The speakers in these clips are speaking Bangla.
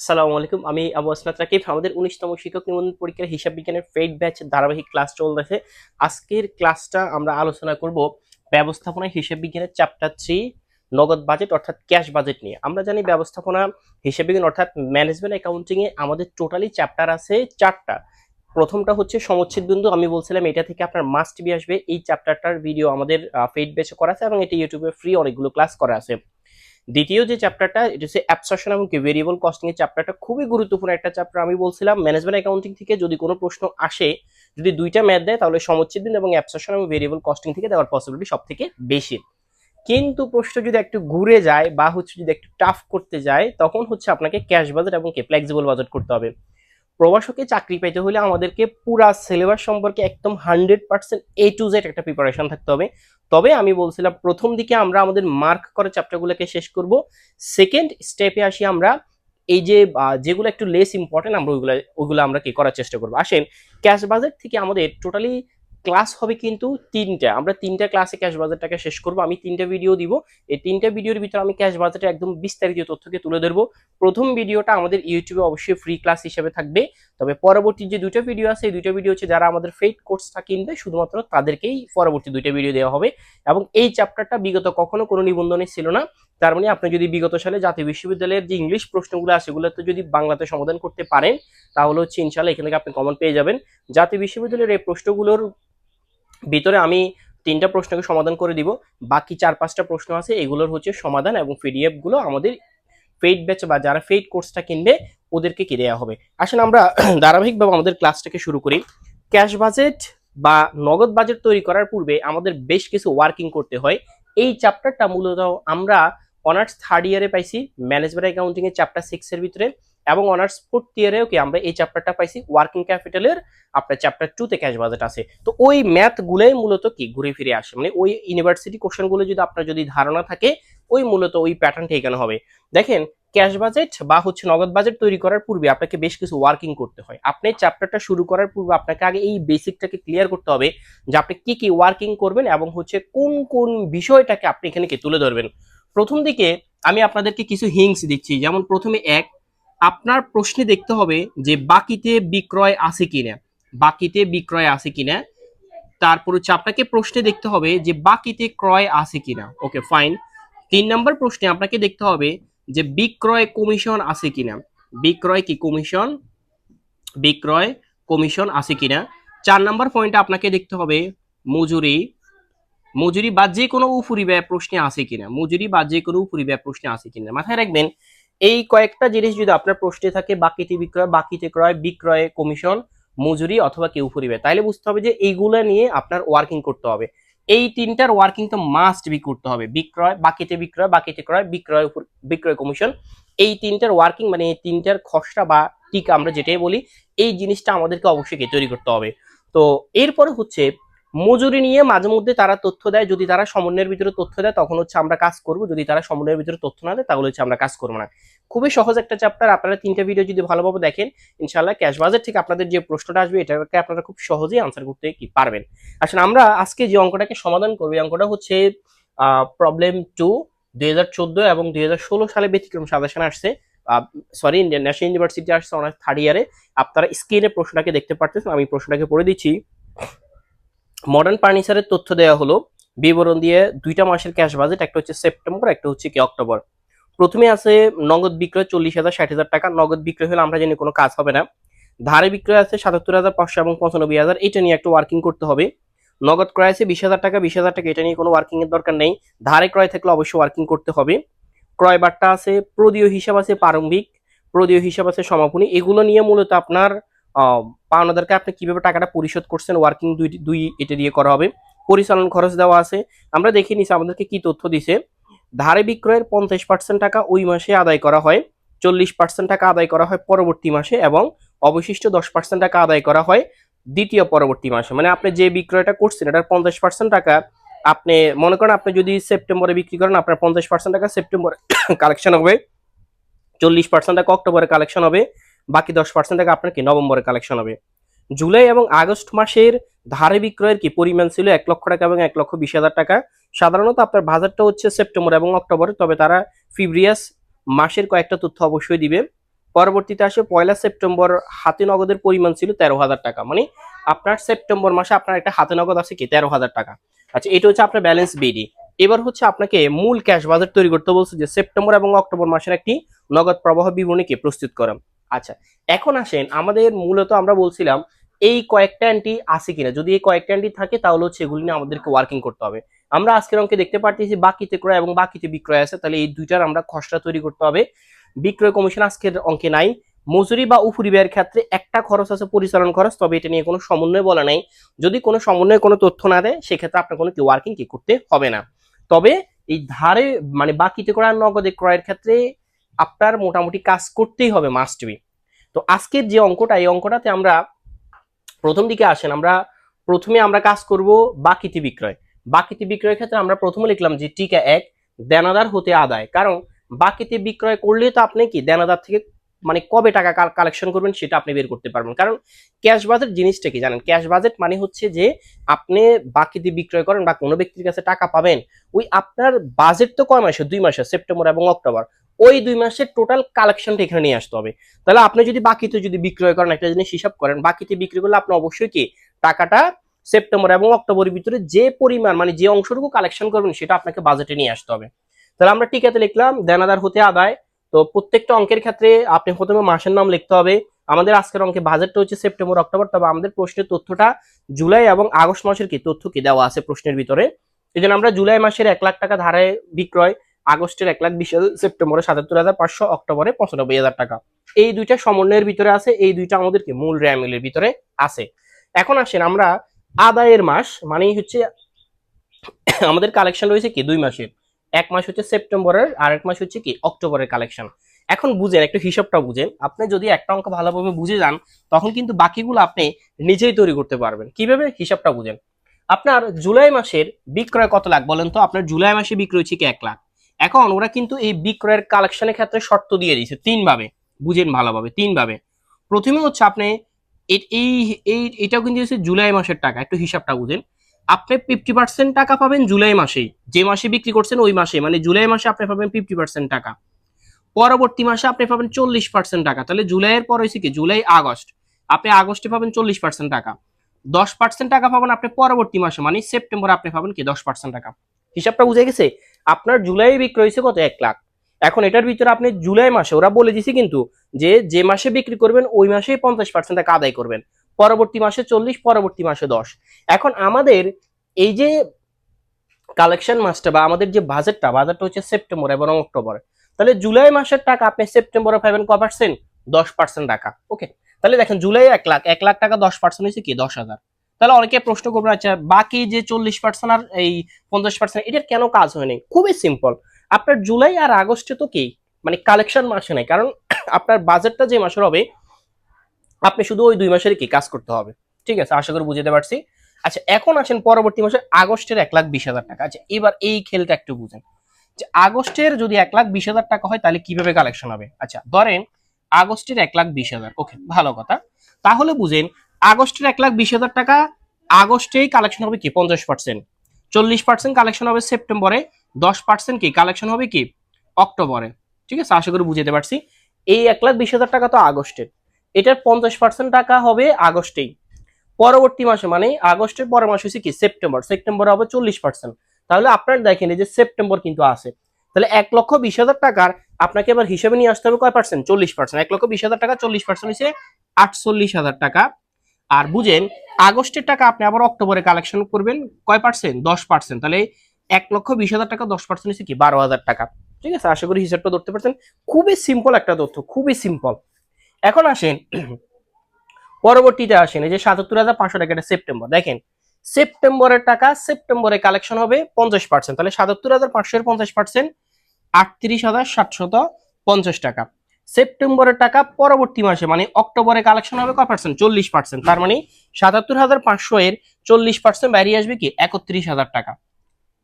আসসালামু আলাইকুম, আমি আবু আসনাত রাকিব। আমাদের উনিশতম শিক্ষক নিবন্ধন পরীক্ষার হিসাব বিজ্ঞানের ফেড ব্যাচ ধারাবাহিক ক্লাস চলতেছে। আজকের ক্লাসটা আমরা আলোচনা করব ব্যবস্থাপনা হিসাব বিজ্ঞানের চ্যাপ্টার থ্রি নগদ বাজেট অর্থাৎ ক্যাশ বাজেট নিয়ে। আমরা জানি ব্যবস্থাপনা হিসাব বিজ্ঞান অর্থাৎ ম্যানেজমেন্ট অ্যাকাউন্টিংয়ে আমাদের টোটালি চ্যাপ্টার আছে চারটা। প্রথমটা হচ্ছে সমচ্ছেদ বিন্দু, আমি বলছিলাম এটা থেকে আপনার মাস্ট বি আসবে। এই চ্যাপ্টারটার ভিডিও আমাদের ফেড ব্যাচে করা আছে এবং এটা ইউটিউবে ফ্রি অনেকগুলো ক্লাস করা আছে। দ্বিতীয় যে চ্যাপ্টারটা এটা হচ্ছে এবং কি ভেরিয়েবল কস্টিং এর চ্যাপ্টারটা খুবই গুরুত্বপূর্ণ একটা চ্যাপ্টার আমি বলছিলাম ম্যানেজমেন্ট অ্যাকাউন্টিং থেকে যদি কোনো প্রশ্ন আসে, যদি দুইটা ম্যাথ দেয়, তাহলে সমচ্ছেদ দিন এবং অ্যাবসর্পশন এবং ভেরিয়েবল কস্টিং থেকে দেওয়ার পসিবিলিটি সব থেকে বেশি। কিন্তু প্রশ্ন যদি একটু ঘুরে যায় বা হচ্ছে যদি একটু টাফ করতে যায়, তখন হচ্ছে আপনাকে ক্যাশ বাজেট এবং ফ্লেক্সিবল বাজেট করতে হবে। প্রবাসকে চাকরি পেতে হলে আমাদেরকে পুরা সিলেবাস সম্পর্কে একদম hundred percent A to Z একটা প্রিপারেশন থাকতে হবে। তবে আমি বলছিলাম, প্রথম দিকে আমরা আমাদের মার্ক করা চ্যাপ্টারগুলোকে শেষ করব। সেকেন্ড স্টেপে আসি আমরা, এই যে যেগুলো একটু লেস ইম্পর্টেন্ট আমরা ওইগুলো ওইগুলো আমরা কি করার চেষ্টা করব? আসেন ক্যাশ বাজেট থেকে আমাদের টোটালি ক্লাস হবে কিন্তু তিনটা। আমরা তিনটা ক্লাসে ক্যাশ বাজারটাকে শেষ করব, আমি তিনটা ভিডিও দিব। এই তিনটা ভিডিওর ভিতরে আমি ক্যাশ বাজারটা একদম বিস্তারিত তথ্যকে তুলে ধরবো। প্রথম ভিডিওটা আমাদের ইউটিউবে অবশ্যই ফ্রি ক্লাস হিসেবে থাকবে। তবে পরবর্তী যে দুটো ভিডিও আছে, এই দুটো ভিডিও হচ্ছে যারা আমাদের ফেড কোর্সটা কিনবে, শুধুমাত্র তাদেরকেই পরবর্তী দুইটা ভিডিও দেওয়া হবে। এবং এই চ্যাপ্টারটা বিগত কখনো কোনো নিবন্ধনে ছিল না। তার মানে আপনি যদি বিগত সালে জাতীয় বিশ্ববিদ্যালয়ের যে ইংলিশ প্রশ্নগুলো আছে সেগুলোতে যদি বাংলাতে সমাধান করতে পারেন, তাহলে হচ্ছে ইনশাল্লাহ এখান থেকে আপনি কমন পেয়ে যাবেন। জাতীয় বিশ্ববিদ্যালয়ের এই প্রশ্নগুলোর ভিতরে আমি তিনটা প্রশ্নকে সমাধান করে দিব। বাকি চার, পাঁচটা প্রশ্ন আছে, এগুলোর হচ্ছে সমাধান এবং পিডিএফগুলো আমাদের ফেড ব্যাচ বা যারা ফেড কোর্সটা কিনবে, ওদেরকে কি দেওয়া হবে। আসলে আমরা ধারাবাহিকভাবে আমাদের ক্লাসটাকে শুরু করি। ক্যাশ বাজেট বা নগদ বাজেট তৈরি করার পূর্বে আমাদের বেশ কিছু ওয়ার্কিং করতে হয়। এই চ্যাপ্টারটা মূলত আমরা অনার্স থার্ড ইয়ারে পাইছি ম্যানেজমেন্ট অ্যাকাউন্টিং এর চ্যাপ্টার সিক্স এর ভিতরে। এবং অনার্স ফোর্থ ইয়ারেও কি আমরা এই চ্যাপ্টারটা পাইছি? ওয়ার্কিং ক্যাপিটালের আপনার চ্যাপ্টার টু তে ক্যাশ বাজেট আছে। তো ওই ম্যাথ গুলোই মূলত কি? ঘুরে ফিরে আসে। মানে ওই ইউনিভার্সিটি কোশ্চেনগুলো যদি আপনার যদি ধারণা থাকে, ওই মূলত ওই প্যাটার্নটা এখানে হবে। দেখেন ক্যাশ বাজেট বা হচ্ছে নগদ বাজেট তৈরি করার পূর্বে আপনাকে বেশ কিছু ওয়ার্কিং করতে হয়। আপনি চ্যাপ্টারটা শুরু করার পূর্বে আপনাকে আগে এই বেসিকটাকে ক্লিয়ার করতে হবে যে আপনি কি কি ওয়ার্কিং করবেন এবং হচ্ছে কোন কোন বিষয়টাকে আপনি এখানে কি তুলে ধরবেন। প্রথম দিকে আমি আপনাদেরকে কিছু হিংস দিচ্ছি। যেমন প্রথমে এক আপনার প্রশ্নে দেখতে হবে যে বাকিতে বিক্রয় আছে কিনা। বাকিতে বিক্রয় আছে কিনা। তারপর হচ্ছে আপনাকে প্রশ্নে দেখতে হবে যে বাকিতে ক্রয় আছে কিনা। Okay, fine. তিন নম্বর প্রশ্নে আপনাকে দেখতে হবে যে বিক্রয় কমিশন আছে কিনা। বিক্রয় কি কমিশন? বিক্রয় কমিশন আছে কিনা। চার নম্বর পয়েন্টে আপনাকে দেখতে হবে মজুরি। মজুরি বা যে কোনো উপরি ব্যয় প্রশ্নে আছে কিনা। মজুরি বা যে কোনো উপরি ব্যয় প্রশ্নে আছে কিনা। মাথায় রাখবেন এই কয়েকটা জিনিস যদি আপনার প্রশ্নে থাকে, বাকিতে বিক্রয়, বাকিতে ক্রয়, বিক্রয় কমিশন মজুরি অথবা কেউ পরিবে তাইলে বুঝতে হবে যে এইগুলা নিয়ে আপনার ওয়ার্কিং করতে হবে। এই তিনটার ওয়ার্কিং তো মাস্ট বি করতে হবে, বিক্রয়, বাকিতে বিক্রয়, বাকিতে ক্রয়, বিক্রয় বিক্রয় কমিশন এই তিনটার ওয়ার্কিং মানে এই তিনটার খসড়া বা টিকা আমরা যেটাই বলি, এই জিনিসটা আমাদেরকে অবশ্যই তৈরি করতে হবে। তো এরপরে হচ্ছে মজুরি নিয়ে মাঝে মধ্যে তারা তথ্য দেয়। যদি তারা সমন্বয়ের ভিতরে তথ্য দেয়, তখন হচ্ছে আমরা কাজ করব। যদি তারা সমন্বয়ের ভিতরে তথ্য না দেয়, তাহলে হচ্ছে আমরা কাজ করব না। খুবই সহজ একটা চ্যাপ্টার আপনারা তিনটা ভিডিও যদি ভালোভাবে দেখেন ইনশাল্লাহ ক্যাশ বাজার থেকে আপনাদের যে প্রশ্নটা আসবে, এটাকে আপনারা খুব সহজেই আনসার করতে কি পারবেন। আসলে আমরা আজকে যে অঙ্কটাকে সমাধান করব, এই অঙ্কটা হচ্ছে প্রবলেম টু দুই হাজার চোদ্দ এবং দুই হাজার ষোলো সালে ব্যতিক্রম সাজেশন আসছে। সরি ইন্ডিয়ান ন্যাশনাল ইউনিভার্সিটি আসছে অনার্স থার্ড ইয়ারে আপনারা স্ক্রিনে প্রশ্নটাকে দেখতে পারতেছেন, আমি প্রশ্নটাকে পড়ে দিচ্ছি। মডার্ন ফার্নিচারের তথ্য দেওয়া হলো, বিবরণ দিয়ে দুইটা মাসের ক্যাশ বাজেট একটা হচ্ছে সেপ্টেম্বর একটা হচ্ছে কি অক্টোবর প্রথমে আছে নগদ বিক্রয় চল্লিশ হাজার, ষাট হাজার টাকা। নগদ বিক্রয় হলে আমরা জানি কোনো কাজ হবে না। ধারে বিক্রয় আছে সাতাত্তর হাজার, পাঁচশো এবং পঁচানব্বই হাজার। এটা নিয়ে একটু ওয়ার্কিং করতে হবে। নগদ ক্রয় আছে বিশ হাজার টাকা, বিশ হাজার টাকা, এটা নিয়ে কোনো ওয়ার্কিং এর দরকার নেই। ধারে ক্রয় থাকলে অবশ্যই ওয়ার্কিং করতে হবে। ক্রয় বার্তা আছে, প্রদীয় হিসাব আছে প্রারম্ভিক, প্রদীয় হিসাব আছে সমাপনী। এগুলো নিয়ে মূলত আপনার পাওনাদারকে আপনি কীভাবে টাকাটা পরিশোধ করছেন ওয়ার্কিং দুই দুই এটা দিয়ে করা হবে। পরিচালন খরচ দেওয়া আছে। আমরা দেখে নিছি আমাদেরকে কি তথ্য দিছে। ধারে বিক্রয়ের পঞ্চাশ পার্সেন্ট টাকা ওই মাসে আদায় করা হয়, চল্লিশ পার্সেন্ট টাকা আদায় করা হয় পরবর্তী মাসে এবং অবশিষ্ট দশ পার্সেন্ট টাকা আদায় করা হয় দ্বিতীয় পরবর্তী মাসে। মানে আপনি যে বিক্রয়টা করছেন, এটার পঞ্চাশ পার্সেন্ট টাকা আপনি, মনে করেন আপনি যদি সেপ্টেম্বরে বিক্রি করেন, আপনার পঞ্চাশ পার্সেন্ট টাকা সেপ্টেম্বরে কালেকশন হবে, চল্লিশ পার্সেন্ট টাকা অক্টোবরে কালেকশন হবে বাকি দশ পার্সেন্ট টাকা আপনার কি নভেম্বরে কালেকশন হবে? জুলাই এবং আগস্ট মাসের ধারে বিক্রয়ের কি পরিমাণ ছিল? এক লক্ষ টাকা এবং এক লক্ষ বিশ হাজার টাকা। সাধারণত আপনার বাজারটা হচ্ছে সেপ্টেম্বর এবং অক্টোবরে, তবে তারা ফেব্রিয়াস মাসের কয়েকটা তথ্য অবশ্যই দিবে। পরবর্তীতে আসে পয়লা সেপ্টেম্বর, হাতে নগদের পরিমাণ ছিল তেরো হাজার টাকা। মানে আপনার সেপ্টেম্বর মাসে আপনার একটা হাতে নগদ আছে কি? তেরো হাজার টাকা। আচ্ছা এটা হচ্ছে আপনার ব্যালেন্স বিডি এবার হচ্ছে আপনাকে মূল ক্যাশ বাজার তৈরি করতে বলছে যে সেপ্টেম্বর এবং অক্টোবর মাসের একটি নগদ প্রবাহ বিবরণীকে প্রস্তুত করা আচ্ছা এখন আসেন, আমাদের মূলত আমরা বলছিলাম, এই কয়েকটা অ্যান্টি আছে কিনা? যদি এই কয়েকটা অ্যান্টি থাকে, তাহলে হচ্ছে এগুলি নিয়ে আমাদেরকে ওয়ার্কিং করতে হবে। আমরা আজকের অঙ্কে দেখতে পাচ্ছি বাকিতে ক্রয় এবং বাকিতে বিক্রয় আছে, তাহলে এই দুইটার আমরা খসড়া তৈরি করতে হবে। বিক্রয় কমিশন আজকের অঙ্কে নাই। মজুরি বা উফুরি ব্যয়ের ক্ষেত্রে একটা খরচ আছে পরিচালন খরচ, তবে এটা নিয়ে কোনো সমন্বয় বলা নাই। যদি কোনো সমন্বয়ে কোনো তথ্য না দেয়, সেক্ষেত্রে আপনার কোনো কি ওয়ার্কিং কি করতে হবে না। তবে এই ধারে মানে বাকিতে করা নগদে ক্রয়ের ক্ষেত্রে আপনার মোটামুটি কাজ করতেই হবে মাস্ট বি তো আজকের যে অঙ্কটা, এই অঙ্কটাতে আমরা প্রথম দিকে আসেন, আমরা প্রথমে আমরা কাজ করব বাকিতে বিক্রয়। বাকিতে বিক্রয়ের ক্ষেত্রে আমরা প্রথমে লিখলাম যে টিকা এক, দেনাদার হতে আদায়। কারণ বাকিতে বিক্রয় করলে তো আপনি কি, দেনাদার থেকে মানে কবে টাকা কালেকশন করবেন সেটা আপনি বের করতে পারবেন। কারণ ক্যাশ বাজেট জিনিসটা কি জানেন? ক্যাশ বাজেট মানে হচ্ছে যে আপনি বাকিতে বিক্রয় করেন বা কোনো ব্যক্তির কাছে টাকা পাবেন, ওই আপনার বাজেট তো কয় মাসে? দুই মাসে, সেপ্টেম্বর এবং অক্টোবর। ওই দুই মাসের টোটাল কালেকশনটা এখানে নিয়ে আসতে হবে। তাহলে আপনি যদি বাকিতে যদি বিক্রয় করেন, একটা জিনিস হিসাব করেন, বাকিতে বিক্রি করলে আপনি অবশ্যই কি? টাকাটা সেপ্টেম্বর এবং অক্টোবরের ভিতরে যে পরিমাণ মানে যে অংশটুকু কালেকশন করবেন, সেটা আপনাকে বাজেটে নিয়ে আসতে হবে। তাহলে আমরা টিকাতে লিখলাম, দেনাদার হতে আদায়। তো প্রত্যেকটা অঙ্কের ক্ষেত্রে আপনি প্রথমে মাসের নাম লিখতে হবে। আমাদের আজকের অঙ্কে বাজেটটা হচ্ছে সেপ্টেম্বর, অক্টোবর, তবে আমাদের প্রশ্নের তথ্যটা জুলাই এবং আগস্ট মাসের কি তথ্য কি দেওয়া আছে প্রশ্নের ভিতরে? এই আমরা জুলাই মাসের এক লাখ টাকা ধারে বিক্রয় আগস্টের এক লাখ বিশ হাজার সেপ্টেম্বরে সাতাত্তর হাজার পাঁচশো, অক্টোবরে পঁচানব্বই হাজার টাকা। এই দুইটা সমন্বয়ের ভিতরে আছে, এই দুইটা আমাদেরকে মূল র্যামিলের ভিতরে আছে। এখন আসেন আমরা আদায়ের মাস, মানেই হচ্ছে আমাদের কালেকশন রয়েছে কি, দুই মাসের। এক মাস হচ্ছে সেপ্টেম্বরের, আর এক মাস হচ্ছে কি, অক্টোবরের কালেকশন। এখন বুঝেন, একটু হিসাবটা বুঝেন। আপনি যদি একটা অঙ্ক ভালোভাবে বুঝে যান, তখন কিন্তু বাকিগুলো আপনি নিজেই তৈরি করতে পারবেন। কীভাবে? হিসাবটা বুঝেন। আপনার জুলাই মাসের বিক্রয় কত লাখ বলেন তো? আপনার জুলাই মাসে বিক্রয় হচ্ছে কি এক লাখ। এখন ওরা কিন্তু এই বিক্রয়ের কালেকশনের ক্ষেত্রে শর্ত দিয়ে দিয়েছে তিন ভাবে বুঝেন ভালোভাবে তিন ভাবে প্রথমে হচ্ছে আপনি এই এই এটাও কিন্তু হচ্ছে জুলাই মাসের টাকা, একটু হিসাবটা বুঝেন। আপনি ফিফটি পার্সেন্ট টাকা পাবেন জুলাই মাসেই, যে মাসে বিক্রি করছেন ওই মাসে মানে জুলাই মাসে আপনি পাবেন ফিফটি পার্সেন্ট টাকা। পরবর্তী মাসে আপনি পাবেন চল্লিশ পার্সেন্ট টাকা, তাহলে জুলাইয়ের পর হয়েছে কি? July, August. আপনি আগস্টে পাবেন চল্লিশ পার্সেন্ট টাকা। দশ পার্সেন্ট টাকা পাবেন আপনি পরবর্তী মাসে মানে সেপ্টেম্বর আপনি পাবেন কি? দশ পার্সেন্ট টাকা। হিসাবটা বুঝে গেছে? আপনার জুলাই বিক্রি হয়েছে কত? এক লাখ। এখন এটার ভিতরে আপনি জুলাই মাসে, ওরা বলে দিছে কিন্তু যে যে মাসে বিক্রি করবেন, ওই মাসেই পঞ্চাশ পার্সেন্ট টাকা আদায় করবেন। পরবর্তী মাসে চল্লিশ, পরবর্তী মাসে দশ। এখন আমাদের এই যে কালেকশন মাসটা বা আমাদের যে বাজেটটা বাজেটটা হচ্ছে সেপ্টেম্বর এবং অক্টোবর। তাহলে জুলাই মাসের টাকা আপনি সেপ্টেম্বরে পাবেন ক পার্সেন্ট দশ পার্সেন্ট টাকা। ওকে তাহলে দেখেন, জুলাই এক লাখ এক লাখ টাকা দশ পার্সেন্ট হয়েছে কি? দশ হাজার। তাহলে অনেকে প্রশ্ন করবেন আচ্ছা বাকি যে চল্লিশ পার্সেন্ট আর এই পঞ্চাশ পার্সেন্ট এটার কেন কাজ হয়নি খুবই সিম্পল আপনার জুলাই আর আগস্টে তো কি? মানে কালেকশন মাসে নাই, কারণ আপনার বাজেটটা যে মাসের হবে, আপনি শুধু ওই দুই মাসের কি কাজ করতে হবে। ঠিক আছে, আশা করি বুঝতে পারছি। আচ্ছা এখন আসেন পরবর্তী মাসে, আগস্টের এক লাখ বিশ হাজার টাকা। আচ্ছা এবার এই খেলটা একটু বুঝেন। যে আগস্টের যদি এক লাখ বিশ হাজার টাকা হয়, তাহলে কীভাবে কালেকশন হবে? আচ্ছা ধরেন আগস্টের এক লাখ বিশ হাজার, ওকে, ভালো কথা। তাহলে বুঝেন আগস্টের এক লাখ বিশ হাজার টাকা, আগস্টেই কালেকশন হবে কি? পঞ্চাশ পার্সেন্ট চল্লিশ পার্সেন্ট কালেকশন হবে সেপ্টেম্বরে, দশ পার্সেন্ট কি? কালেকশন হবে কি? অক্টোবরে। ঠিক আছে? আশা করি বুঝতে পারছি। এই এক লাখ বিশ হাজার টাকা তো আগস্টের। এটার পঞ্চাশ পার্সেন্ট টাকা হবে আগস্টেই। পরবর্তী মাসে মানে আগস্টের পরের মাস হচ্ছে কি? সেপ্টেম্বর। সেপ্টেম্বর হবে চল্লিশ পার্সেন্ট তাহলে আপনার দেখেন এই যে সেপ্টেম্বর কিন্তু আছে। তাহলে এক লক্ষ বিশ হাজার টাকার আপনাকে এবার হিসেবে নিয়ে আসতে হবে কয় পার্সেন্ট চল্লিশ পার্সেন্ট এক লক্ষ বিশ হাজার টাকা, চল্লিশ পার্সেন্ট হচ্ছে আটচল্লিশ হাজার টাকা। আর বুঝেন, আগস্টের টাকা আপনি আবার অক্টোবরে কালেকশন করবেন, কয় পার্সেন্ট দশ পার্সেন্ট তাহলে এক লক্ষ বিশ হাজার টাকা, দশ পার্সেন্ট হচ্ছে কি? বারো হাজার টাকা। ঠিক আছে? আশা করি হিসাবটা ধরতে পারছেন। খুবই সিম্পল একটা তথ্য, খুবই সিম্পল এখন আসেন, পরবর্তীতে আসেন, এই যে সাতাত্তর হাজার পাঁচশো টাকা এটা সেপ্টেম্বর। দেখেন, সেপ্টেম্বরের টাকা, সেপ্টেম্বরে কালেকশন হবে পঞ্চাশ পার্সেন্ট তাহলে সাতাত্তর হাজার পাঁচশো পঞ্চাশ পার্সেন্ট আটত্রিশ হাজার সাতশত পঞ্চাশ টাকা। সেপ্টেম্বরের টাকা পরবর্তী মাসে মানে অক্টোবরে কালেকশন হবে কয় পার্সেন্ট চল্লিশ পার্সেন্ট তার মানে সাতাত্তর হাজার পাঁচশো এর চল্লিশ পার্সেন্ট বেরিয়ে আসবে কি? একত্রিশ হাজার টাকা।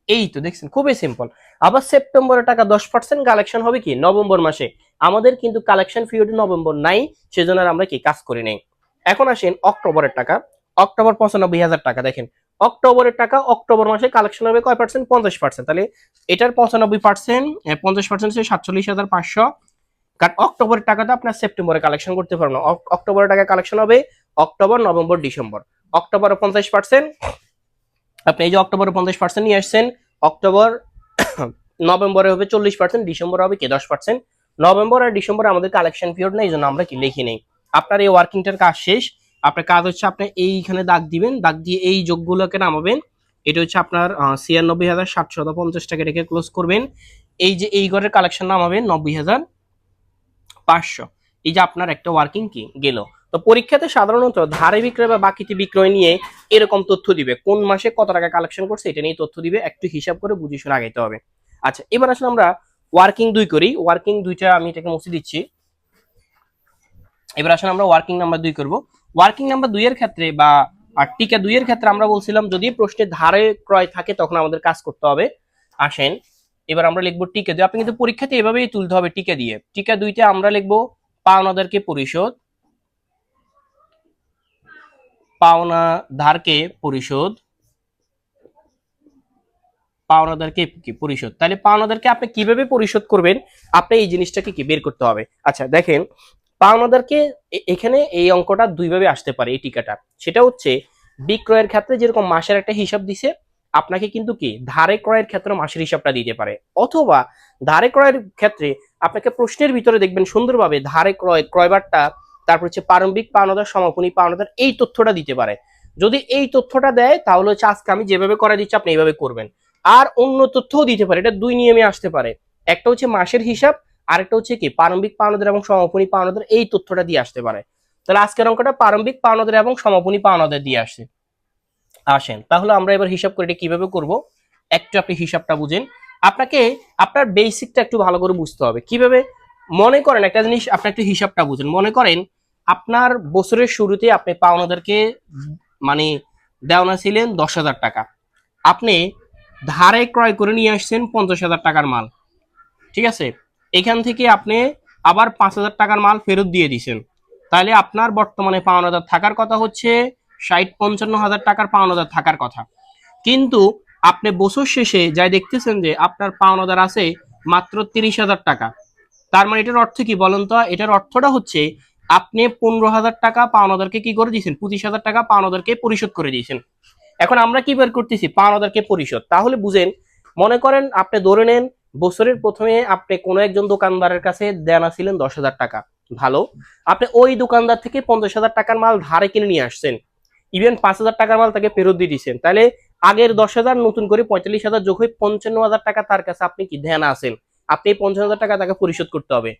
এই তো দেখছেন, খুবই সিম্পল আবার সেপ্টেম্বরের টাকা দশ পার্সেন্ট কালেকশন হবে কি? নভেম্বর মাসে। আমাদের কিন্তু কালেকশন পিরিয়ড নভেম্বর নাই, সেজন্য আর আমরা কি কাজ করি নাই। এখন আসেন অক্টোবরের টাকা। অক্টোবর পঁচানব্বই হাজার টাকা, দেখেন। অক্টোবরের টাকা অক্টোবর মাসে কালেকশন হবে কয় পার্সেন্ট পঞ্চাশ পার্সেন্ট তাহলে এটার পঁচানব্বই পার্সেন্ট পঞ্চাশ পার্সেন্ট সাতচল্লিশ হাজার পাঁচশো। কারণ অক্টোবরের টাকা তো আপনার সেপ্টেম্বরে কালেকশন করতে পারবেন। অক্টোবরের টাকা কালেকশন হবে অক্টোবর, নভেম্বর, ডিসেম্বর। অক্টোবরে পঞ্চাশ পার্সেন্ট আপনি এই যে অক্টোবরে পঞ্চাশ পার্সেন্ট নিয়ে আসছেন, অক্টোবর, নভেম্বরে হবে চল্লিশ পার্সেন্ট ডিসেম্বরে হবে কে দশ পার্সেন্ট নভেম্বর আর ডিসেম্বরে আমাদের কালেকশন পিরিয়ড নেই, এই জন্য আমরা কি লিখি নেই। আপনার এই ওয়ার্কিংটার কাজ শেষ, আপনার কাজ হচ্ছে আপনি এইখানে দাগ দিবেন, দাগ দিয়ে এই যোগগুলোকে নামাবেন। এটা হচ্ছে আপনার ছিয়ানব্বই হাজার সাতশো পঞ্চাশ টাকা রেখে ক্লোজ করবেন। এই যে এই ঘরের কালেকশন নামাবেন, নব্বই হাজার। পাঁচশো। এই যে আপনার একটা ওয়ার্কিং কি গেল। তো পরীক্ষাতে সাধারণত ধারে বিক্রয় বা বাকিতে বিক্রয় নিয়ে এরকম তথ্য দিবে। কোন মাসে কত টাকা কালেকশন করছে এটা নিয়ে তথ্য দিবে, একটু হিসাব করে বুঝে শুনে আগাইতে হবে। আচ্ছা এবার আসলে আমরা ওয়ার্কিং দুই করি। ওয়ার্কিং দুইটা আমি এটাকে মুছে দিচ্ছি। এবার আসলে আমরা ওয়ার্কিং নাম্বার দুই করব। ওয়ার্কিং নাম্বার দুইয়ের ক্ষেত্রে বা টিকা দুইয়ের ক্ষেত্রে আমরা বলছিলাম, যদি প্রশ্নে ধারে ক্রয় থাকে তখন আমাদের কাজ করতে হবে। আসেন। এবার আমরা লিখব টিকা দুই। আপনি কিন্তু পরীক্ষাতে এভাবেই তুলতে হবে টিকা দিয়ে। টিকা দুইতে আমরা লিখব পাওনাদারকে পরিশোধ পাওনাদারকে পরিশোধ পাওনাদারকে পরিশোধ। তাহলে পাওনাদারকে আপনি কীভাবে পরিশোধ করবেন? আপনি এই জিনিসটাকে কি বের করতে হবে? আচ্ছা দেখেন, পাওনাদারকে এখানে এই অঙ্কটা দুইভাবে আসতে পারে, এই টিকাটা। সেটা হচ্ছে বিক্রয়ের ক্ষেত্রে যেরকম মাসের একটা হিসাব দিছে আপনাকে কিন্তু কি ধারে ক্রয়ের ক্ষেত্রে মাসের হিসাবটা দিতে পারে। অথবা ধারে ক্রয়ের ক্ষেত্রে আপনাকে প্রশ্নের ভিতরে দেখবেন সুন্দরভাবে ধারে ক্রয়, ক্রয়বারটা, তারপর হচ্ছে প্রারম্ভিক পাওনাদার, সমাপনী পাওনাদার এই তথ্যটা দিতে পারে। যদি এই তথ্যটা দেয়, তাহলে হচ্ছে আজকে আমি যেভাবে করে দিচ্ছি, আপনি এইভাবে করবেন। আর অন্য তথ্যও দিতে পারে, এটা দুই নিয়মে আসতে পারে। একটা হচ্ছে মাসের হিসাব, আরেকটা হচ্ছে কি প্রারম্ভিক পাওনাদার এবং সমাপনী পাওনাদার এই তথ্যটা দিয়ে আসতে পারে। তাহলে আজকের অঙ্কটা প্রারম্ভিক পাওনাদার এবং সমাপনী পাওনাদার দিয়ে আসছে আসেন। তাহলে আমরা এবার হিসাব করে এটা কীভাবে করব? একটু আপনি হিসাবটা বুঝেন। আপনাকে আপনার বেসিকটা একটু ভালো করে বুঝতে হবে। কীভাবে? মনে করেন একটা জিনিস, আপনি একটু হিসাবটা বুঝেন। মনে করেন আপনার বছরের শুরুতে আপনি পাওনাদারকে মানে দেওয়া ছিলেন দশ হাজার টাকা। আপনি ধারে ক্রয় করে নিয়ে আসছেন পঞ্চাশ হাজার টাকার মাল। ঠিক আছে? এখান থেকে আপনি আবার পাঁচ হাজার টাকার মাল ফেরত দিয়ে দিছেন। তাহলে আপনার বর্তমানে পাওনাদার থাকার কথা হচ্ছে ষাট পঞ্চান্ন হাজার টাকার পাওনাদার থাকার কথা। কিন্তু আপনি বছর শেষে যাই দেখতেছেন যে আপনার পাওনাদার আছে মাত্র তিরিশ হাজার টাকা। তার মানে এটার অর্থ কি বলেন তো? এটার অর্থটা হচ্ছে আপনি পনেরো হাজার টাকা পাওনাদারকে কি করে দিয়েছেন? পঁচিশ হাজার টাকা পাওনাদারকে পরিশোধ করে দিয়েছেন। এখন আমরা কি বের করতেছি? পাওনাদারকে পরিশোধ। তাহলে বুঝেন, মনে করেন আপনি ধরে নেন, বছরের প্রথমে আপনি কোনো একজন দোকানদারের কাছে দেনা ছিলেন দশ হাজার টাকা। ভালো। আপনি ওই দোকানদার থেকে পঞ্চাশ হাজার টাকার মাল ধারে কিনে নিয়ে আসছেন। ইভেন পাঁচ হাজার টাকার মাল তাকে ফেরত দিয়ে দিচ্ছেন তাহলে আগের দশ হাজার, নতুন করে পঁয়তাল্লিশ হাজার যোগ হয়ে পঞ্চান্ন হাজার টাকা তার কাছে আপনি কি ধ্যান আছেন? আপনি এই পঞ্চান্ন হাজার টাকা তাকে পরিশোধ করতে হবে।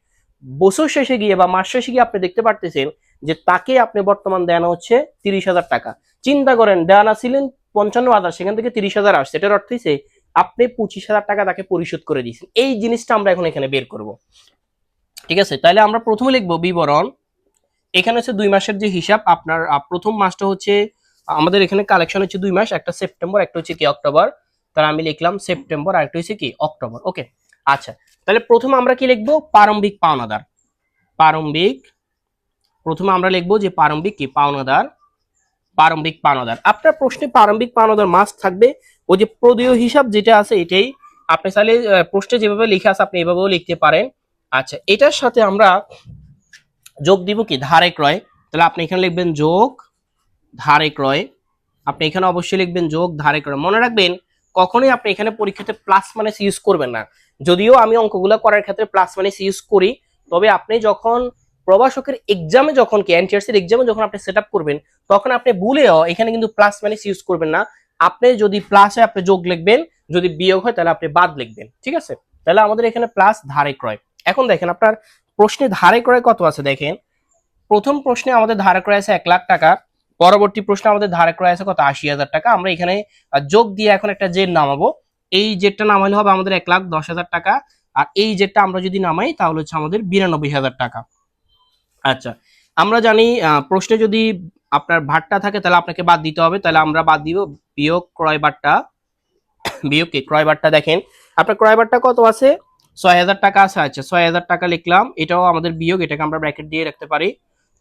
বছর শেষে গিয়ে বা মাস শেষে গিয়ে আপনি দেখতে পারতেছেন যে তাকে আপনি বর্তমান দেনা হচ্ছে তিরিশ হাজার টাকা। চিন্তা করেন দেনা ছিলেন পঞ্চান্ন হাজার, সেখান থেকে তিরিশ হাজার আসছে। এটার অর্থ হচ্ছে আপনি পঁচিশ হাজার টাকা তাকে পরিশোধ করে দিয়েছেন। এই জিনিসটা আমরা এখন এখানে বের করব। ঠিক আছে? তাহলে আমরা প্রথমে লিখব বিবরণ এখানে হচ্ছে দুই মাসের যে হিসাব আপনার প্রথম মাসটা হচ্ছে আমাদের এখানে কালেকশন হচ্ছে দুই মাস একটা সেপ্টেম্বর একটা হচ্ছে কি অক্টোবর তাহলে আমি লিখলাম সেপ্টেম্বর আর একটা হচ্ছে কি অক্টোবর ওকে আচ্ছা তাহলে প্রথমে আমরা কি লিখব? প্রারম্ভিক পাওনাদার। প্রারম্ভিক প্রথমে আমরা লিখব যে প্রারম্ভিক কি? পাওনাদার প্রারম্ভিক পাওনাদার। আপনার প্রশ্নে প্রারম্ভিক পাওনাদার মাস থাকবে। ওই যে প্রদেয় হিসাব যেটা আছে এটাই আপনি আহ, প্রশ্নে যেভাবে লিখে আছে আপনি এভাবেও লিখতে পারেন। আচ্ছা এটার সাথে আমরা যোগ দিব কি? ধারে ক্রয় তাহলে আপনি এখানে লিখবেন যোগ ধারে ক্রয় আপনি এখানে অবশ্যই লিখবেন যোগ ধারে ক্রয় মনে রাখবেন, কখনোই আপনি এখানে পরীক্ষাতে প্লাস মাইনাস ইউজ করবেন না। যদিও আমি অঙ্কগুলো করার ক্ষেত্রে প্লাস মাইনাস ইউজ করি, তবে আপনি যখন প্রবাসকের এক্সামে যখন কি এনটিআরসির এক্সামে যখন আপনি সেট করবেন, তখন আপনি ভুলেও এখানে কিন্তু প্লাস মাইনাস ইউজ করবেন না। আপনি যদি প্লাসে আপনি যোগ লিখবেন, যদি বিয়োগ হয় তাহলে আপনি বাদ লিখবেন। ঠিক আছে? তাহলে আমাদের এখানে প্লাস ধারে ক্রয় এখন দেখেন আপনার প্রশ্নে ধারে ক্রয় কত আছে দেখেন? প্রথম প্রশ্নে আমাদের ধারে ক্রয় আছে এক লাখ টাকা, পরবর্তী প্রশ্নে আমাদের ধারে ক্রয় আছে কত? আশি হাজার টাকা। আমরা এখানে যোগ দিয়ে এখন একটা জেড নামাবো। এই জেডটা নামাইলে হবে আমাদের এক লাখ দশ হাজার টাকা। আর এই জেডটা আমরা যদি নামাই, তাহলে হচ্ছে আমাদের বিরানব্বই হাজার টাকা। আচ্ছা আমরা জানি প্রশ্নে যদি আপনার ভাটটা থাকে, তাহলে আপনাকে বাদ দিতে হবে। তাহলে আমরা বাদ দিব বিয়োগ ক্রয় বারটা বিয়োগ ক্রয় বারটা দেখেন। আপনার ক্রয় বারটা কত আছে? ছয় হাজার টাকা আছে আচ্ছা ছয় হাজার টাকা লিখলাম, এটাও আমাদের বিয়োগ, এটাকে আমরা ব্র্যাকেট দিয়ে রাখতে পারি।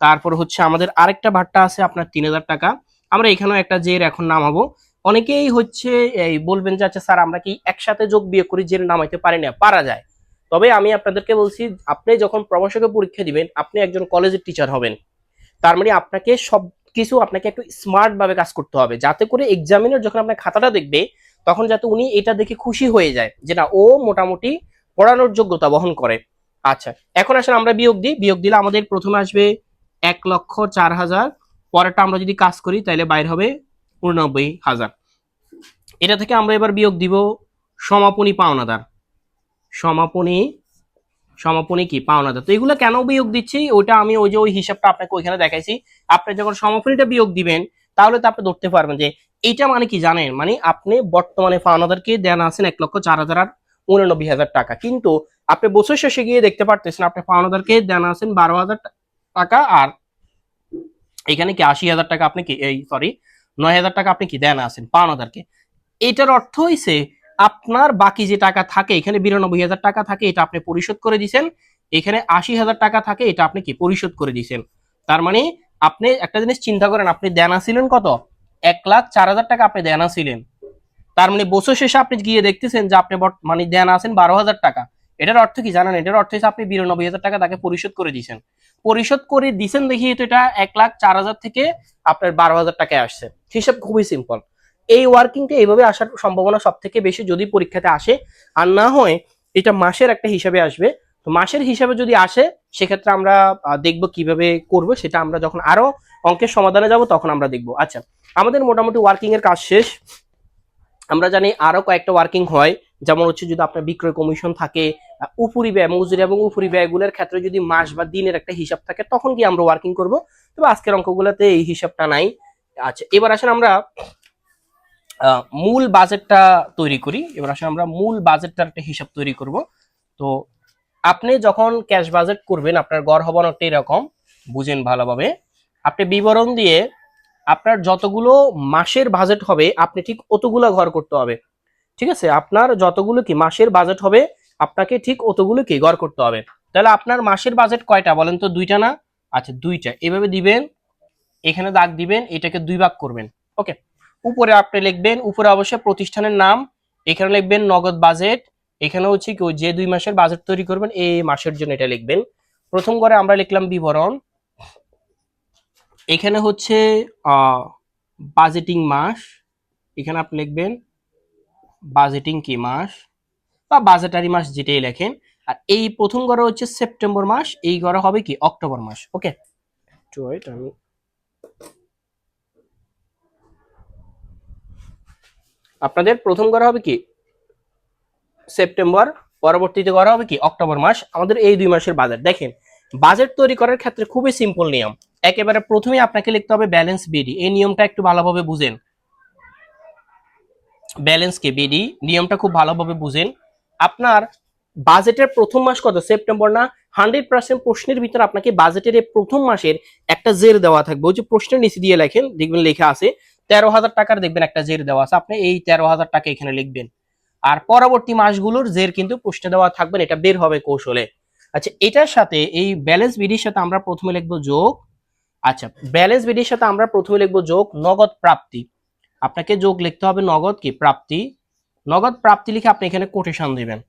তারপর হচ্ছে আমাদের আরেকটা ভাটটা আছে, আপনার তিন হাজার টাকা। আমরা এখানেও একটা জের এখন নামাবো। অনেকেই হচ্ছে এই বলবেন যে আচ্ছা স্যার, আমরা কি একসাথে যোগ বিয়োগ করি জের নামাইতে পারি না? পারা যায়। তবে আমি আপনাদেরকে বলছি, আপনি যখন প্রবাসকে পরীক্ষা দিবেন, আপনি একজন কলেজের টিচার হবেন। তার মানে আপনাকে সব কিছু, আপনাকে একটু স্মার্ট ভাবে কাজ করতে হবে। যাতে করে এক্সামিনার যখন আপনার খাতাটা দেখবে, তখন যাতে উনি এটা দেখে খুশি হয়ে যায় যে, না, ও মোটামুটি পড়ানোর যোগ্যতা বহন করে। আচ্ছা এখন আসলে আমরা বিয়োগ দিই। বিয়োগ দিলে আমাদের প্রথমে আসবে এক লক্ষ চার হাজার। পরেরটা আমরা যদি কাজ করি তাহলে বাইর হবে উননব্বই হাজার। এটা থেকে আমরা এবার বিয়োগ দিব সমাপনী পাওনাদার। সমাপনী সমাপনী কি? পাওনাদার। তো এগুলো কেন বিয়োগ দিচ্ছি? ওইটা আমি ওই যে ওই হিসাবটা আপনাকে ওইখানে দেখাইছি। আপনি যখন সমাপনীটা বিয়োগ দিবেন, তাহলে তো আপনি ধরতে পারবেন যে, এইটা মানে কি জানেন? মানে আপনি বর্তমানে পাওনাদারকে দেন আছেন এক লক্ষ চার হাজার আর উননব্বই হাজার টাকা। কিন্তু আপনি বছর শেষে গিয়ে দেখতে পারতেছেন, আপনি পাওনাদারকে দেন আছেন বারো হাজার টাকা আর এখানে কি আশি হাজার টাকা আপনি কি এই সরি নয় হাজার টাকা আপনি কি দেন আছেন পাওনাদারকে এটার অর্থ হইছে আপনার বাকি যে টাকা থাকে, এখানে বিরানব্বই হাজার টাকা থাকে, এটা আপনি পরিশোধ করে দিছেন। এখানে আশি হাজার টাকা থাকে, এটা আপনি কি পরিশোধ করে দিছেন? তার মানে আপনি একটা জিনিস চিন্তা করেন, আপনি দেনা ছিলেন কত? এক লাখ চার হাজার টাকা আপনি দেনা ছিলেন তার মানে বছর শেষে আপনি গিয়ে দেখতেছেন যে আপনি মানে দেনা আছেন বারো হাজার টাকা। এটার অর্থ কি জানেন? এটার অর্থ হচ্ছে আপনি বিরানব্বই হাজার টাকা তাকে পরিশোধ করে দিয়েছেন। পরিশোধ করে দিছেন দেখি তো এটা এক লাখ চার হাজার থেকে আপনার বারো হাজার টাকায় আসছে। হিসাব খুবই সিম্পল এই ওয়ার্কিংটা এইভাবে আসার সম্ভাবনা সব থেকে বেশি যদি পরীক্ষাতে আসে, আর না হয় এটা মাসের একটা হিসাবে আসবে। তো মাসের হিসাবে যদি আসে, সেক্ষেত্রে আমরা দেখব কীভাবে করব। সেটা আমরা যখন আরও অঙ্কের সমাধানে যাব, তখন আমরা দেখব। আচ্ছা আমাদের মোটামুটি ওয়ার্কিং এর কাজ শেষ। আমরা জানি আরও কয়েকটা ওয়ার্কিং হয়। যেমন হচ্ছে যদি আপনার বিক্রয় কমিশন থাকে উপরি ব্যয়, মজুরি এবং উপরি ব্যয়গুলোর ক্ষেত্রে যদি মাস বা দিনের একটা হিসাব থাকে, তখন কি আমরা ওয়ার্কিং করব। তবে আজকের অঙ্কগুলোতে এই হিসাবটা নাই আচ্ছা এবার আসেন আমরা মূল বাজেটটা তৈরি করি। এবার আসলে আমরা মূল বাজেটটার একটা হিসাব তৈরি করব। তো আপনি যখন ক্যাশ বাজেট করবেন, আপনার গড় হবন একটা এরকম, বুঝেন ভালোভাবে। আপনি বিবরণ দিয়ে আপনার যতগুলো মাসের বাজেট হবে, আপনি ঠিক অতগুলো ঘর করতে হবে। ঠিক আছে? আপনার যতগুলো কি মাসের বাজেট হবে, আপনাকে ঠিক অতগুলো কি ঘর করতে হবে। তাহলে আপনার মাসের বাজেট কয়টা বলেন তো? দুইটা না? আচ্ছা দুইটা। এভাবে দিবেন, এখানে দাগ দিবেন, এটাকে দুই ভাগ করবেন। ওকে? উপরে আপনি লিখবেন, উপরে অবশ্যই প্রতিষ্ঠানের নাম, এখানে লিখবেন নগদ বাজেট এখানে হচ্ছে কি যে দুই মাসের বাজেট তৈরি করবেন, এই মাসের জন্য এটা লিখবেন। প্রথম করে আমরা লিখলাম বিবরণ। এখানে হচ্ছে বাজেটিং মাস। এখানে আপনি লিখবেন বাজেটিং কি মাস? বা বাজেটারি মাস যেটাই লেখেন। আর এই প্রথম ঘরে হচ্ছে সেপ্টেম্বর মাস এই ঘরে হবে কি অক্টোবর মাস ওকে? একটু আমি আপনাদের প্রথম ঘরে হবে কি সেপ্টেম্বর পরবর্তীতে করা হবে কি অক্টোবর মাস। আমাদের এই দুই মাসের বাজেট দেখেন বাজেট তৈরি করার ক্ষেত্রে খুবই সিম্পল নিয়ম। একেবারে প্রথমে আপনাকে লিখতে হবে ব্যালেন্স বিডি এই নিয়মটা একটু ভালোভাবে বুঝেন। ব্যালেন্স কে বিডি নিয়মটা খুব ভালোভাবে বুঝেন। আপনার বাজেটের প্রথম মাস কত? সেপ্টেম্বর না? হান্ড্রেড পার্সেন্ট প্রশ্নের ভিতরে আপনাকে বাজেটের এই প্রথম মাসের একটা জের দেওয়া থাকবে। ওই যে প্রশ্নের নিচে দিয়ে লেখেন, দেখবেন লেখা আছে, তেরো হাজার টাকার দেখবেন একটা জের দেওয়া আছে। আপনি এই তেরো হাজার টাকা এখানে লিখবেন। আর পরবর্তী মাসগুলোর জের কিন্তু প্রশ্নে দেওয়া থাকবেন এটা বের হবে কৌশলে। আচ্ছা এটার সাথে এই ব্যালেন্স বিডির সাথে আমরা প্রথমে লিখব যোগ আচ্ছা ব্যালেন্স বিডির সাথে আমরা প্রথমে লিখব যোগ, নগদ প্রাপ্তি। আপনাকে যোগ লিখতে হবে নগদ কি? প্রাপ্তি। নগদ প্রাপ্তি লিখে আপনি এখানে কোটেশন দিবেন।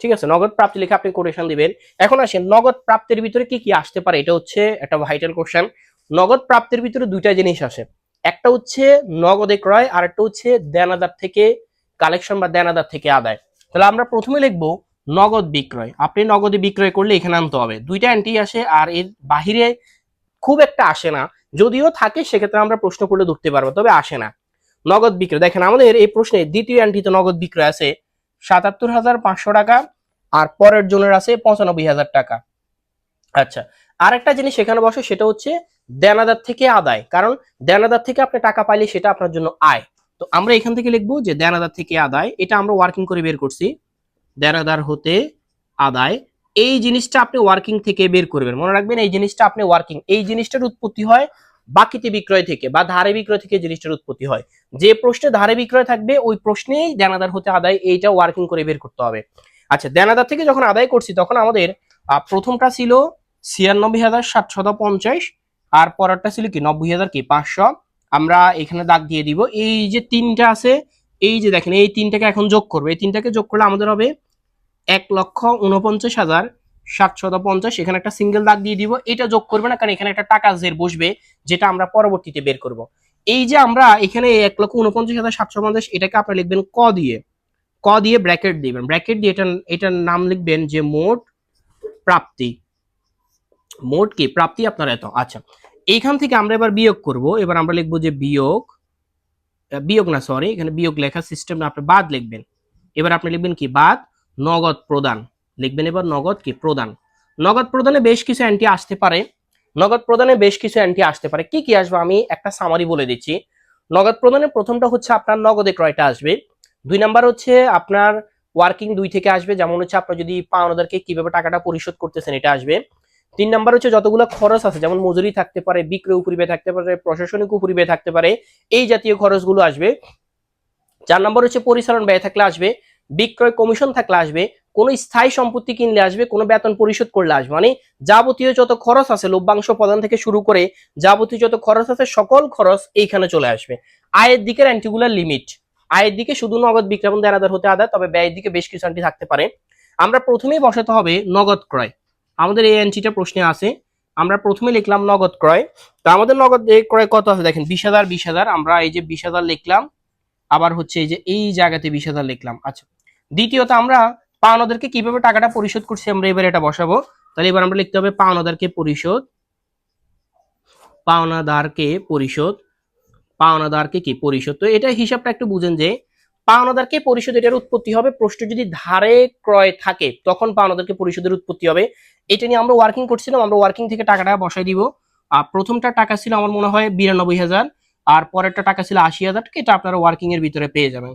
ঠিক আছে? নগদ প্রাপ্তি লিখে আপনি কোটেশন দিবেন। এখন আসেন, নগদ প্রাপ্তির ভিতরে কি কি আসতে পারে? এটা হচ্ছে একটা ভাইটাল কোশ্চেন নগদ প্রাপ্তির ভিতরে দুইটা জিনিস আসে। একটা হচ্ছে নগদে ক্রয় আর একটা হচ্ছে দেনাদার থেকে কালেকশন বা দেনাদার থেকে আদায়। তাহলে আমরা প্রথমে লিখব নগদ বিক্রয়। আপনি নগদে বিক্রয় করলে এখানে আনতে হবে। দুইটা অ্যান্টি আসে আর এর বাহিরে খুব একটা আসে না। যদিও থাকে, সেক্ষেত্রে আমরা প্রশ্ন করলে ধরতে পারব, তবে আসে না। নগদ বিক্রয়, দেখেন আমাদের এই প্রশ্নে দ্বিতীয় অ্যান্টিতে নগদ বিক্রয় আছে সাতাত্তর হাজার পাঁচশো টাকা আর পরের জনের আছে পঁচানব্বই হাজার টাকা। আচ্ছা আরেকটা জিনিস সেখানে বসে, সেটা হচ্ছে দেনাদার থেকে আদায়। কারণ দেনাদার থেকে আপনি টাকা পাইলে সেটা আপনার জন্য আয়। তো আমরা এখান থেকে লিখব যে দেনাদার থেকে আদায়, এটা আমরা ওয়ার্কিং করে বের করছি। দেনাদার হতে আদায় এই জিনিসটা আপনি ওয়ার্কিং থেকে বের করবেন। মনে রাখবেন, এই জিনিসটা আপনি ওয়ার্কিং এই জিনিসটার উৎপত্তি হয় বাকিতে বিক্রয় থেকে বা ধারে বিক্রয় থেকে জিনিসটার উৎপত্তি হয়। যে প্রশ্নে ধারে বিক্রয় থাকবে, ওই প্রশ্নেই দেনাদার হতে আদায় এইটা ওয়ার্কিং করে বের করতে হবে। আচ্ছা দেনাদার থেকে যখন আদায় করছি, তখন আমাদের প্রথমটা ছিল ছিয়ানব্বই হাজার সাতশত পঞ্চাশ, আর পরেরটা ছিল কি, নব্বই হাজার কি, পাঁচশো। আমরা এখানে দাগ দিয়ে দিব। এই যে তিনটা আছে, এই যে দেখেন, এই তিনটাকে এখন যোগ করবে। এই তিনটাকে যোগ করলে আমাদের হবে এক লক্ষ উনপঞ্চাশ হাজার সাতশত পঞ্চাশ। এখানে একটা সিঙ্গেল দাগ দিয়ে দিব। এটা যোগ করবে না, কারণ এখানে একটা টাকা জের বসবে, যেটা আমরা পরবর্তীতে বের করব। এই যে আমরা এখানে এক লক্ষ উনপঞ্চাশ হাজার সাতশো পঞ্চাশ, এটাকে আপনারা লিখবেন ক দিয়ে। ক দিয়ে ব্র্যাকেট দিবেন। ব্র্যাকেট দিয়ে এটা এটার নাম লিখবেন যে মোট প্রাপ্তি। মোট কি? প্রাপ্তি আপনার এত। আচ্ছা এইখান থেকে আমরা এবার বিয়োগ করব। এবার আমরা লিখব যে বিয়োগ বিয়োগ না সরি এখানে বিয়োগ লেখা সিস্টেম আপনি বাদ লিখবেন। এবার আপনি লিখবেন কি? বাদ। নগদ প্রদান। লিখবেন এবার নগদ কি? প্রদান। নগদ প্রদানে বেশ কিছু অ্যান্টি আসতে পারে। নগদ প্রদানে বেশ কিছু অ্যান্টি আসতে পারে। কি কি আসবে? আমি একটা সামারি বলে দিচ্ছি। নগদ প্রদানের প্রথমটা হচ্ছে আপনার নগদে ক্রয়টা আসবে। দুই নাম্বার হচ্ছে আপনার ওয়ার্কিং দুই থেকে আসবে। যেমন হচ্ছে আপনার যদি পাওনাদারকে কীভাবে টাকাটা পরিশোধ করতেছেন, এটা আসবে। তিন নাম্বার হচ্ছে যতগুলো খরচ আছে, যেমন মজুরি থাকতে পারে, বিক্রয় উপরিবে থাকতে পারে, প্রশাসনিক উপরিবে থাকতে পারে, এই জাতীয় খরচগুলো আসবে। চার নম্বর হচ্ছে পরিচালন ব্যয় থাকলে আসবে। বিক্রয় কমিশন থাকলে আসবে, কোনো স্থায়ী সম্পত্তি কিনলে আসবে, কোনো বেতন পরিশোধ করলে আসবে। মানে যাবতীয় যত খরচ আছে, লভ্যাংশ প্রদান থেকে শুরু করে যাবতীয় যত খরচ আছে, সকল খরচ এইখানে চলে আসবে। আয়ের দিকের অ্যান্টিগুলার লিমিট আয়ের দিকে শুধু নগদ বিক্রয় এবং দেনাদার হতে আদায়, তবে ব্যয়ের দিকে বেশ কিছু অ্যান্টি থাকতে পারে। আমরা প্রথমেই বসাতে হবে নগদ ক্রয়। আমাদের এই অ্যান্টিটা প্রশ্নে আছে। আমরা প্রথমে লিখলাম নগদ ক্রয়। তো আমাদের নগদ ক্রয় কত আছে? দেখেন, বিশ হাজার বিশ হাজার। আমরা এই যে বিশ হাজার লিখলাম, আবার হচ্ছে এই যে এই জায়গাতে বিশ হাজার লিখলাম। আচ্ছা দ্বিতীয়ত আমরা পাওনাদারকে কীভাবে টাকাটা পরিশোধ করছি আমরা এবার এটা বসাবো। তাহলে এবার আমরা লিখতে হবে পাওনাদারকে পরিশোধ। পাওনাদারকে পরিশোধ। পাওনাদারকে কি? পরিশোধ। তো এটা হিসাবটা একটু বুঝেন যে, পাওনাদারকে পরিশোধ এটার উৎপত্তি হবে প্রশ্ন যদি ধারে ক্রয় থাকে, তখন পাওনাদারকে পরিশোধের উৎপত্তি হবে। এটা নিয়ে আমরা ওয়ার্কিং করছিলাম, আমরা ওয়ার্কিং থেকে টাকাটা বসাই দিব। আর প্রথমটা টাকা ছিল আমার মনে হয় বিরানব্বই হাজার, আর পরেরটা টাকা ছিল আশি হাজার, এটা আপনারা ওয়ার্কিং এর ভিতরে পেয়ে যাবেন।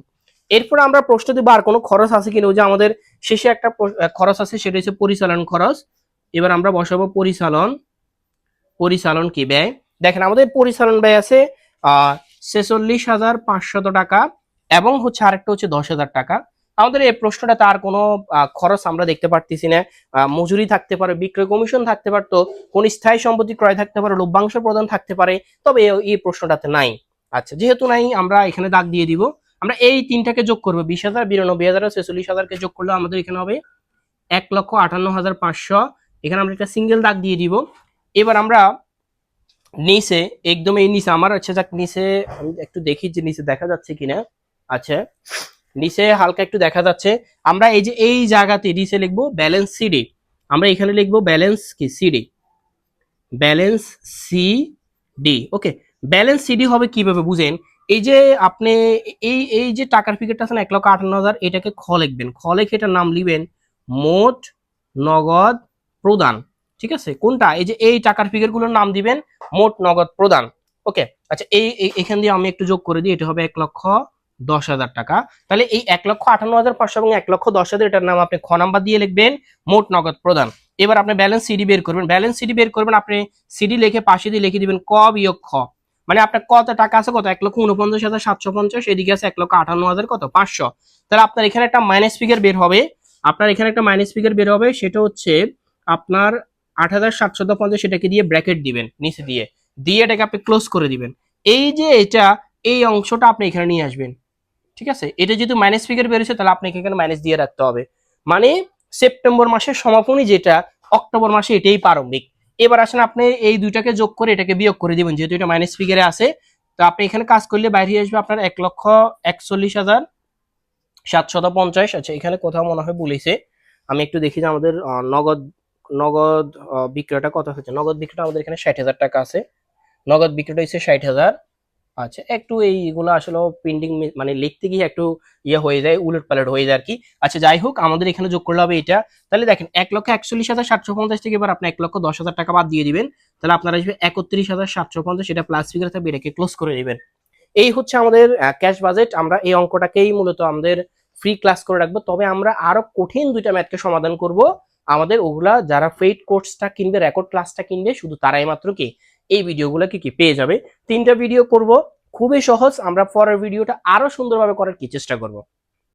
এরপর আমরা প্রশ্ন দিব আর কোনো খরচ আছে কিনা, ওই যে আমাদের শেষে একটা খরচ আছে, সেটা হচ্ছে পরিচালন খরচ। এবার আমরা বসাবো পরিচালন। পরিচালন কি ব্যয়? দেখেন, আমাদের পরিচালন ব্যয় আছে ছেচল্লিশ হাজার পাঁচশত টাকা এবং হচ্ছে আরেকটা হচ্ছে দশ হাজার টাকা। আমাদের এই প্রশ্নটা তার কোনো খরচ আমরা দেখতে পারতেছি না। মজুরি থাকতে পারে, বিক্রয় কমিশন থাকতে পারতো কোন স্থায়ী সম্পত্তি ক্রয় থাকতে পারে, লভ্যাংশ প্রদান থাকতে পারে, তবে এই প্রশ্নটাতে নাই। আচ্ছা যেহেতু নাই, আমরা এখানে দাগ দিয়ে দিব। আমরা এই তিনটাকে যোগ করব, বিশ হাজার, বিরানব্বই হাজার ছেচল্লিশ হাজারকে যোগ করলে আমাদের এখানে হবে এক লক্ষ আটান্ন হাজার পাঁচশো। এখানে আমরা একটা সিঙ্গেল দাগ দিয়ে দিব। এবার আমরা নিচে, একদম এই নিচে, আমার হচ্ছে যাক নিচে, আমি একটু দেখি যে নিচে দেখা যাচ্ছে কিনা। আচ্ছা নিচে হালকা একটু দেখা যাচ্ছে। আমরা এই যে এই জায়গাতে নিচে লিখব ব্যালেন্স সিডি আমরা এখানে লিখব ব্যালেন্স কি? CD balance C D okay balance CD হবে কীভাবে বুঝেন? এই যে আপনি এই এই যে টাকার ফিগারটা আছে না, এক লক্ষ আটান্ন হাজার, এটাকে খ লিখবেন। খ লিখে এটার নাম লিখবেন মোট নগদ প্রদান। ঠিক আছে? কোনটা? এই যে এই টাকার ফিগারগুলোর নাম দিবেন, মোট নগদ প্রদান। ওকে? আচ্ছা এই, এই- এখান দিয়ে আমি একটু যোগ করে দিই, এটা হবে এক লক্ষ দশ হাজার টাকা। তাহলে এই এক লক্ষ আটান্ন হাজার পাঁচশো এবং এক লক্ষ দশ হাজার, এটার নাম আপনি খ নাম্বার দিয়ে লিখবেন, মোট নগদ প্রদান। এবার আপনি ব্যালেন্স সিডি বের করবেন। ব্যালেন্স সিডি বের করবেন, আপনি সিডি লিখে, পাশে দিয়ে লিখে দিবেন, ক বিয়োগ খ। মানে আপনার কত টাকা আছে কত? এক লক্ষ উনপঞ্চাশ হাজার সাতশো পঞ্চাশ, এদিকে আছে এক লক্ষ আটান্ন হাজার কত? পাঁচশো। তাহলে আপনার এখানে একটা মাইনাস ফিগার বের হবে। আপনার এখানে একটা মাইনাস ফিগার বের হবে, সেটা হচ্ছে আপনার আট হাজার সাতশত পঞ্চাশ এটাকে দিয়ে ব্র্যাকেট দিবেন, নিচে দিয়ে। দিয়ে এটাকে আপনি ক্লোজ করে দিবেন। এই যে এটা, এই অংশটা আপনি এখানে নিয়ে আসবেন। ঠিক আছে? এটা যেহেতু মাইনাস ফিগার বেরোছে তাহলে আপনাকে এখানে মাইনাস দিয়ে রাখতে হবে। মানে সেপ্টেম্বর মাসের সমাপনী যেটা, অক্টোবর মাসে এটাই প্রারম্ভিক। এবার আসেন আপনি এই দুইটাকে যোগ করে এটাকে বিয়োগ করে দিবেন, যেহেতু এটা মাইনাস ফিগারে আছে। তো আপনি এখানে কাজ করলে বাইরে আসবে আপনার এক লক্ষ একচল্লিশ হাজার সাতশত পঞ্চাশ। আচ্ছা এখানে কোথাও মনে হয় বলেছে আমি একটু দেখি যে আমাদের নগদ নগদ বিক্রয়টা কত হচ্ছে? নগদ বিক্রয়টা আমাদের এখানে ষাট হাজার টাকা আছে। নগদ বিক্রয়টা হচ্ছে ষাট হাজার। আচ্ছা একটু এইগুলো আসলে প্রিন্টিং মানে লিখতে গিয়ে একটু ইয়ে হয়ে যায়, উলট পালট হয়ে যায় আর কি। আচ্ছা যাই হোক, আমাদের এখানে যোগ করলে হবে এটা। তাহলে দেখেন, এক লক্ষ একচল্লিশ হাজার সাতশো পঞ্চাশ থেকে এবার আপনি এক লক্ষ দশ হাজার টাকা বাদ দিয়ে দিবেন। তাহলে আপনার আসবে একত্রিশ হাজার সাতশো পঞ্চাশ, এটা প্লাস ফিগার থাকবে, এটাকে ক্লোজ করে দিবেন। এই হচ্ছে আমাদের ক্যাশ বাজেট আমরা এই অঙ্কটাকেই মূলত আমাদের ফ্রি ক্লাস করে রাখব। তবে আমরা আরও কঠিন দুইটা ম্যাথকে সমাধান করব। আমাদের ওগুলা যারা ফেইট কোর্সটা কিনবে রেকর্ড ক্লাসটা কিনবে, শুধু তারাই মাত্র কি এই ভিডিওগুলো কি কি পেয়ে যাবে। তিনটা ভিডিও করব। খুবই সহজ। আমরা পরের ভিডিওটা আরও সুন্দরভাবে করার কি চেষ্টা করব।